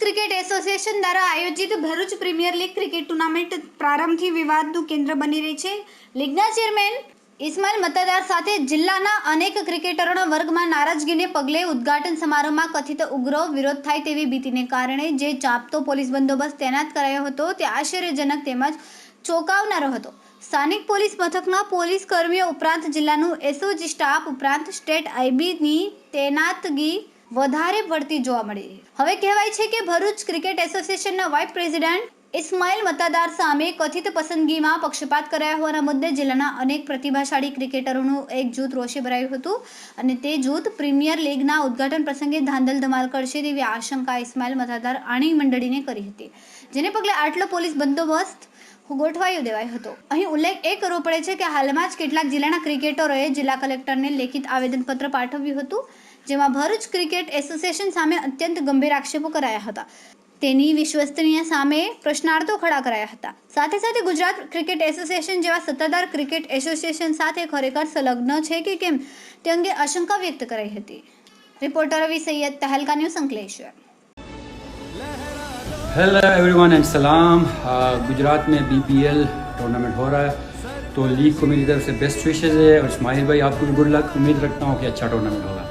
Cricket association દ્વારા આયોજિત Bharuch premier league cricket tournament પ્રારંભથી વિવાદનું કેન્દ્ર બની રહી છે. લીગના ચેરમેન ઇસ્માઇલ મતદાર સાથે જિલ્લાના અનેક ક્રિકેટરોના વર્ગમાં નારાજગીને પગલે ઉદ્ઘાટન સમારોહમાં કથિત ઉગ્ર વિરોધ થાય તેવી ભીતિને કારણે જે ચાપતો પોલીસ બંદોબસ્ત તૈનાત કરાયો હતો તે આશ્ચર્યજનક તેમજ ચોંકાવનારો હતો. સ્થાનિક પોલીસ મથકના પોલીસ કર્મીઓ ઉપરાંત જિલ્લાનું એસઓજી સ્ટાફ ઉપરાંત સ્ટેટ આઈબીની તૈનાતગી વધારે પડતી જોવા મળી. હવે કહેવાય છે કે ભરૂચ ક્રિકેટ એસોસિએશનના વાઇસ પ્રેસિડેન્ટ ઇસ્માઇલ મતાદાર સામે કથિત પસંદગીમાં પક્ષપાત કરાયા હોવાના મુદ્દે જિલ્લાના અનેક પ્રતિભાશાળી ક્રિકેટરોનું એક જૂથ રોષે ભરાયું હતું અને તે જૂથ પ્રીમિયર લીગના ઉદ્ઘાટન પ્રસંગે ધાંધલ ધમાલ કરશે તેવી આશંકા ઇસ્માઇલ મતાદાર આણી મંડળીને કરી હતી. જેને પગલે આટલો પોલીસ બંદોબસ્ત ગોઠવાયો દેવાયો હતો. અહીં ઉલ્લેખ એ કરવો પડે છે કે હાલમાં જ કેટલાક જિલ્લાના ક્રિકેટરોએ જિલ્લા કલેક્ટરને લેખિત આવેદનપત્ર પાઠવ્યું હતું, જેમાં ભરૂચ ક્રિકેટ એસોસિએશન સામે અત્યંત ગંભીર આક્ષેપો કરાયા હતા. તેની વિશ્વસનીય સામે પ્રશ્નાર્થો ખડા કરાયા હતા. સાથે સાથે ગુજરાત ક્રિકેટ એસોસિએશન જેવા સત્તાધાર ક્રિકેટ એસોસિએશન સાથે ખરેખર સંલગ્ન છે કે કેમ, તે અંગે આશંકા વ્યક્ત કરાઈ હતી. Reporter Ravi Sayed Tehelka news Ankleshwar. Hello everyone and सलाम गुजरात में बीपीएल टूर्नामेंट हो रहा है। तो लीग को मेरी तरफ़ से बेस्ट विशेज़ है और इसमाहिर भाई, आपको भी गुड लक उम्मीद रखता हूँ कि अच्छा टूर्नामेंट होगा।